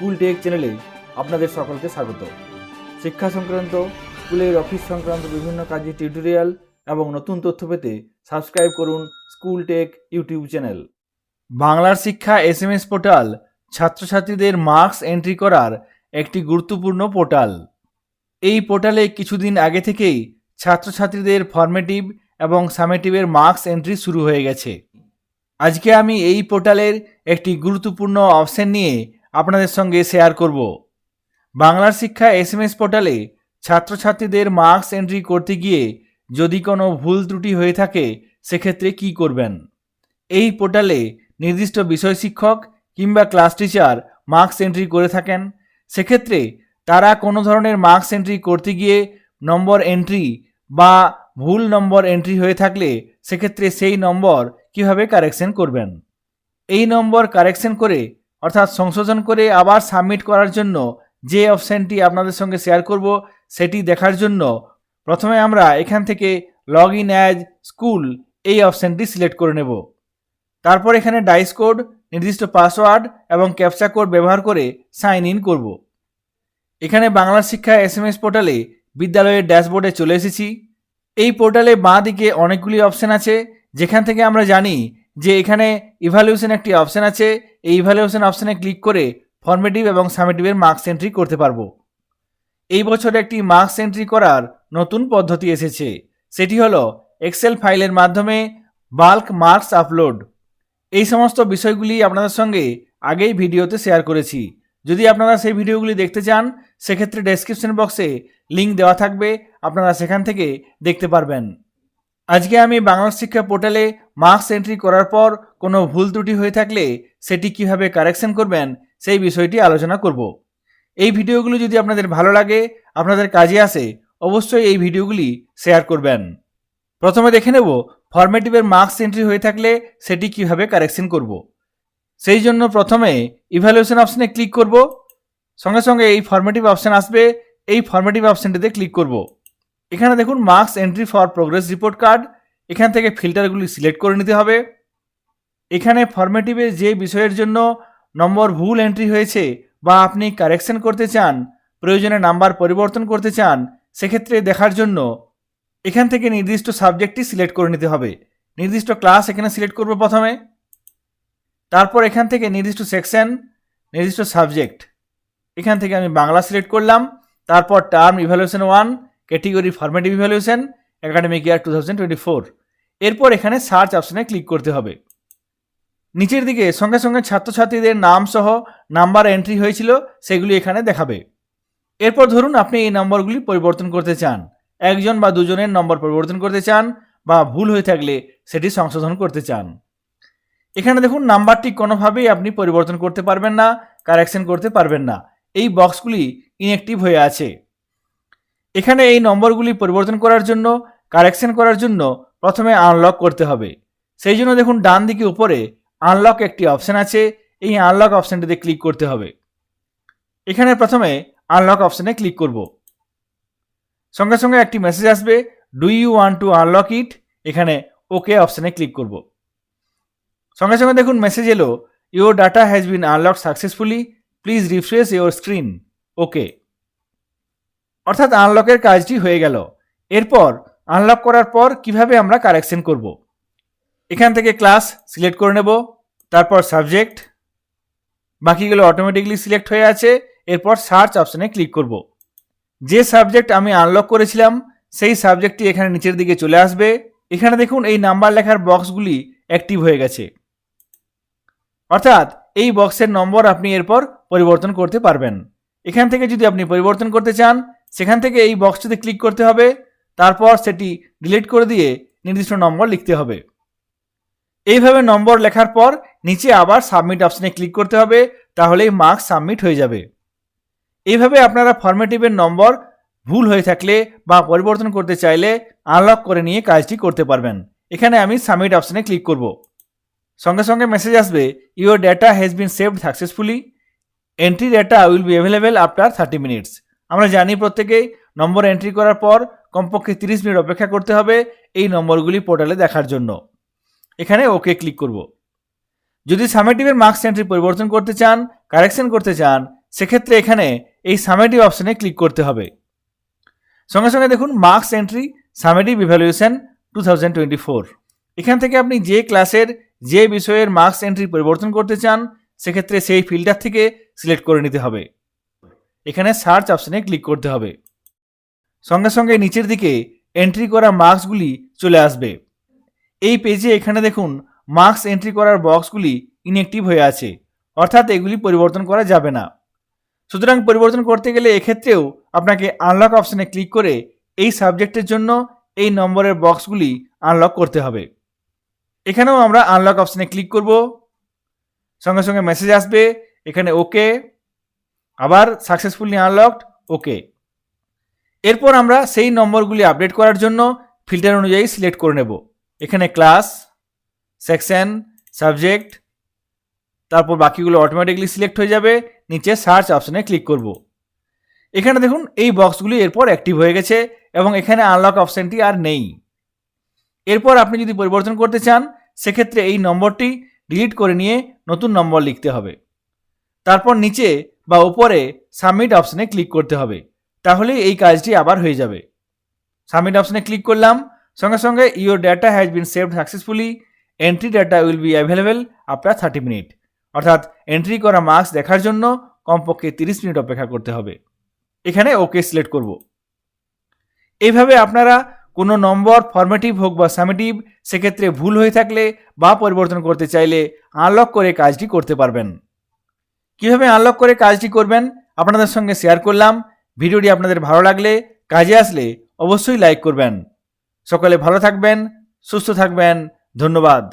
School take চ্যানেলে আপনাদের সকলকে স্বাগত। শিক্ষা সংক্রান্ত, স্কুলের অফিস সংক্রান্ত বিভিন্ন কাজের টিউটোরিয়াল এবং নতুন তথ্য পেতে সাবস্ক্রাইব করুন স্কুল টেক ইউটিউব চ্যানেল। বাংলার শিক্ষা এস এম এস পোর্টাল ছাত্রছাত্রীদের মার্কস এন্ট্রি করার একটি গুরুত্বপূর্ণ পোর্টাল। এই পোর্টালে কিছুদিন আগে থেকেই ছাত্রছাত্রীদের ফর্মেটিভ এবং সামেটিভের মার্কস এন্ট্রি শুরু হয়ে গেছে। আজকে আমি এই পোর্টালের একটি গুরুত্বপূর্ণ অপশন নিয়ে আপনাদের সঙ্গে শেয়ার করব। বাংলার শিক্ষা এস এম এস পোর্টালে ছাত্রছাত্রীদের মার্কস এন্ট্রি করতে গিয়ে যদি কোনো ভুল ত্রুটি হয়ে থাকে, সেক্ষেত্রে কি করবেন? এই পোর্টালে নির্দিষ্ট বিষয় শিক্ষক কিংবা ক্লাস টিচার মার্কস এন্ট্রি করে থাকেন। সেক্ষেত্রে তারা কোনো ধরনের মার্কস এন্ট্রি করতে গিয়ে নম্বর এন্ট্রি বা ভুল নম্বর এন্ট্রি হয়ে থাকলে, সেক্ষেত্রে সেই নম্বর কীভাবে কারেকশন করবেন? এই নম্বর কারেকশন করে অর্থাৎ সংশোধন করে আবার সাবমিট করার জন্য যে অপশানটি আপনাদের সঙ্গে শেয়ার করব, সেটি দেখার জন্য প্রথমে আমরা এখান থেকে লগ ইন অ্যাজ স্কুল এই অপশানটি সিলেক্ট করে নেব। তারপর এখানে ডাইস কোড নির্দিষ্ট পাসওয়ার্ড এবং ক্যাপচা কোড ব্যবহার করে সাইন ইন করব। এখানে বাংলা শিক্ষা এস এম এস পোর্টালে বিদ্যালয়ের ড্যাশবোর্ডে চলে এসেছি। এই পোর্টালে বাঁ দিকে অনেকগুলি অপশান আছে, যেখান থেকে আমরা জানি যে এখানে ইভ্যালুয়েশন একটি অপশান আছে, এই ইভ্যালুয়েশন অপশানে ক্লিক করে ফর্মেটিভ এবং সামেটিভের মার্কস এন্ট্রি করতে পারব। এই বছর একটি মার্কস এন্ট্রি করার নতুন পদ্ধতি এসেছে। সেটি হলো এক্সেল ফাইলের মাধ্যমে বাল্ক মার্কস আপলোড এই সমস্ত বিষয়গুলি আপনাদের সঙ্গে আগেই ভিডিওতে শেয়ার করেছি। যদি আপনারা সেই ভিডিওগুলি দেখতে চান, সেক্ষেত্রে ডেসক্রিপশন বক্সে লিঙ্ক দেওয়া থাকবে। আপনারা সেখান থেকে দেখতে পারবেন। আজকে আমি বাংলা শিক্ষা পোর্টালে মার্কস এন্ট্রি করার পর কোনো ভুল ত্রুটি হয়ে থাকলে সেটি কীভাবে কারেকশন করবেন সেই বিষয়টি আলোচনা করব। এই ভিডিওগুলি যদি আপনাদের ভালো লাগে, আপনাদের কাজে আসে, অবশ্যই এই ভিডিওগুলি শেয়ার করবেন। প্রথমে দেখে নেব ফরমেটিভের মার্কস এন্ট্রি হয়ে থাকলে সেটি কীভাবে কারেকশন করব। সেই জন্য প্রথমে ইভ্যালুয়েশন অপশানে ক্লিক করব। সঙ্গে সঙ্গে এই ফরমেটিভ অপশান আসবে, এই ফরমেটিভ অপশানটিতে ক্লিক করব। এখানে দেখুন marks entry for progress report card এখান থেকে ফিল্টারগুলি সিলেক্ট করে নিতে হবে। এখানে ফরমেটিভে যে বিষয়ের জন্য নম্বর ভুল এন্ট্রি হয়েছে বা আপনি কারেকশন করতে চান, প্রয়োজনে নাম্বার পরিবর্তন করতে চান, সেক্ষেত্রে দেখার জন্য এখান থেকে নির্দিষ্ট সাবজেক্টটি সিলেক্ট করে নিতে হবে। নির্দিষ্ট ক্লাস এখানে সিলেক্ট করব প্রথমে। তারপর এখান থেকে নির্দিষ্ট সেকশন নির্দিষ্ট সাবজেক্ট এখান থেকে আমি বাংলা সিলেক্ট করলাম। তারপর term evaluation one category formative evaluation academic year two thousand twenty four এরপর এখানে সার্চ অপশানে ক্লিক করতে হবে। নিচের দিকে সঙ্গে সঙ্গে ছাত্রছাত্রীদের নাম সহ নাম্বার এন্ট্রি হয়েছিল, সেগুলি এখানে দেখাবে। এরপর ধরুন আপনি এই নম্বরগুলি পরিবর্তন করতে চান। একজন বা দুজনের নম্বর পরিবর্তন করতে চান বা ভুল হয়ে থাকলে সেটি সংশোধন করতে চান। এখানে দেখুন নাম্বারটি কোনোভাবেই আপনি পরিবর্তন করতে পারবেন না কারেকশন করতে পারবেন না। এই বক্সগুলি ইনঅ্যাক্টিভ হয়ে আছে। এখানে এই নম্বরগুলি পরিবর্তন করার জন্য, কারেকশন করার জন্য প্রথমে আনলক করতে হবে। সেই জন্য দেখুন ডান দিকে উপরে আনলক একটি অপশান আছে, এই আনলক অপশানটিতে ক্লিক করতে হবে। এখানে প্রথমে আনলক অপশানে ক্লিক করব। সঙ্গে সঙ্গে একটি মেসেজ আসবে do you want to unlock it এখানে ওকে অপশানে ক্লিক করব। সঙ্গে সঙ্গে দেখুন মেসেজ এলো your data has been unlock successfully please refresh your screen okay অর্থাৎ আনলকের কাজটি হয়ে গেল। এরপর আনলক করার পর কীভাবে আমরা কারেকশন করব? এখান থেকে ক্লাস সিলেক্ট করে নেব, তারপর সাবজেক্ট বাকিগুলো অটোমেটিকলি সিলেক্ট হয়ে আছে, এরপর সার্চ অপশানে ক্লিক করব। যে সাবজেক্ট আমি আনলক করেছিলাম, সেই সাবজেক্টটি এখানে নিচের দিকে চলে আসবে। এখানে দেখুন এই নাম্বার লেখার বক্সগুলি অ্যাক্টিভ হয়ে গেছে। অর্থাৎ এই বক্সের নম্বর আপনি এরপর পরিবর্তন করতে পারবেন। এখান থেকে যদি আপনি পরিবর্তন করতে চান সেখান থেকে এই বক্সটিতে ক্লিক করতে হবে। তারপর সেটি ডিলিট করে দিয়ে নির্দিষ্ট নম্বর লিখতে হবে। এইভাবে নম্বর লেখার পর নিচে আবার সাবমিট অপশানে ক্লিক করতে হবে, তাহলেই মার্কস সাবমিট হয়ে যাবে। এইভাবে আপনারা ফরমেটিভের নম্বর ভুল হয়ে থাকলে বা পরিবর্তন করতে চাইলে আনলক করে নিয়ে কাজটি করতে পারবেন। এখানে আমি সাবমিট অপশানে ক্লিক করব। সঙ্গে সঙ্গে মেসেজ আসবে your data has been saved successfully entry data will be available after thirty minutes আমরা জানি প্রত্যেকেই নম্বর এন্ট্রি করার পর কমপক্ষে তিরিশ মিনিট অপেক্ষা করতে হবে এই নম্বরগুলি পোর্টালে দেখার জন্য। এখানে ওকে ক্লিক করব। যদি সামেটিভের মার্কস এন্ট্রি পরিবর্তন করতে চান কারেকশন করতে চান, সেক্ষেত্রে এখানে এই সামেটিভ অপশানে ক্লিক করতে হবে। সঙ্গে সঙ্গে দেখুন marks entry summative evaluation two এখান থেকে আপনি যে ক্লাসের যে বিষয়ের মার্কস এন্ট্রি পরিবর্তন করতে চান, সেক্ষেত্রে সেই ফিল্টার থেকে সিলেক্ট করে নিতে হবে। এখানে সার্চ অপশানে ক্লিক করতে হবে। সঙ্গে সঙ্গে নিচের দিকে এন্ট্রি করা মার্কসগুলি চলে আসবে। এই পেজে এখানে দেখুন মার্কস এন্ট্রি করার বক্সগুলি ইনঅ্যাক্টিভ হয়ে আছে। অর্থাৎ এগুলি পরিবর্তন করা যাবে না। সুতরাং পরিবর্তন করতে গেলে এক্ষেত্রেও আপনাকে আনলক অপশানে ক্লিক করে এই সাবজেক্টের জন্য এই নম্বরের বক্সগুলি আনলক করতে হবে। এখানেও আমরা আনলক অপশানে ক্লিক করব। সঙ্গে সঙ্গে মেসেজ আসবে। এখানে ওকে আবার সাকসেসফুলি আনলকড ওকে এরপর আমরা সেই নম্বরগুলি আপডেট করার জন্য ফিল্টার অনুযায়ী সিলেক্ট করে নেব। এখানে ক্লাস সেকশন সাবজেক্ট তারপর বাকিগুলো অটোমেটিকলি সিলেক্ট হয়ে যাবে, নিচে সার্চ অপশানে ক্লিক করব। এখানে দেখুন, এই বক্সগুলি এরপর অ্যাক্টিভ হয়ে গেছে এবং এখানে আনলক অপশানটি আর নেই। এরপর আপনি যদি পরিবর্তন করতে চান, সেক্ষেত্রে এই নম্বরটি ডিলিট করে নিয়ে নতুন নম্বর লিখতে হবে। তারপর নিচে বা উপরে সাবমিট অপশানে ক্লিক করতে হবে। তাহলে এই কাজটি আবার হয়ে যাবে। সাবমিট অপশানে ক্লিক করলাম। সঙ্গে সঙ্গে your data has been saved successfully entry data will be available after thirty minute অর্থাৎ এন্ট্রি করা মার্কস দেখার জন্য কমপক্ষে তিরিশ মিনিট অপেক্ষা করতে হবে। এখানে ওকে সিলেক্ট করব। এইভাবে আপনারা কোনো নম্বর ফরমেটিভ হোক বা সামেটিভ সেক্ষেত্রে ভুল হয়ে থাকলে বা পরিবর্তন করতে চাইলে আনলক করে কাজটি করতে পারবেন। কীভাবে আনলক করে কাজটি করবেন আপনাদের সঙ্গে শেয়ার করলাম। ভিডিওটি আপনাদের ভালো লাগলে, কাজে আসলে অবশ্যই লাইক করবেন। সকলে ভালো থাকবেন, সুস্থ থাকবেন, ধন্যবাদ।